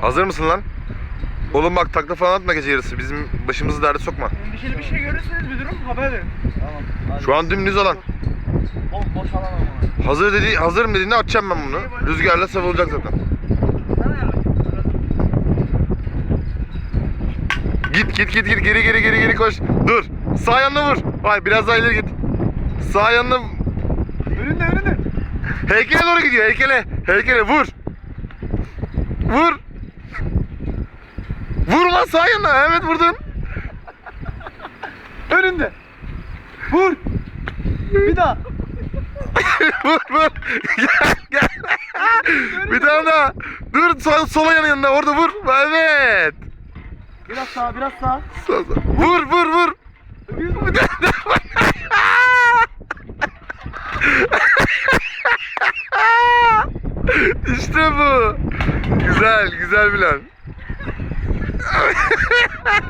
Hazır mısın lan? Oğlum bak takla falan atma gece yarısı. Bizim başımızı derde sokma. Endişeli bir şey görürseniz bir durum haber verin. Tamam. Hadi. Şu an dümdüz alan. Boş, boş alan ama. Hazır dedi, hazırım dediğinde atacağım ben bunu. Rüzgarla savrulacak zaten. Git git git git geri geri geri geri koş. Dur. Sağ yanına vur. Hayır biraz daha ileri git. Sağ yanına Önünde önünde. heykele doğru gidiyor heykele. Heykele vur. Vur. Vur lan sağ yanına. Evet vurdun. Önünde. Vur. Bir daha. vur vur. gel gel. Bir tane daha. Dur sol, sola yanı yanına orada vur. Evet. Biraz sağ biraz sağ. Sağ, sağ. Vur vur vur. Bir tane daha. İşte bu. Güzel, güzel plan.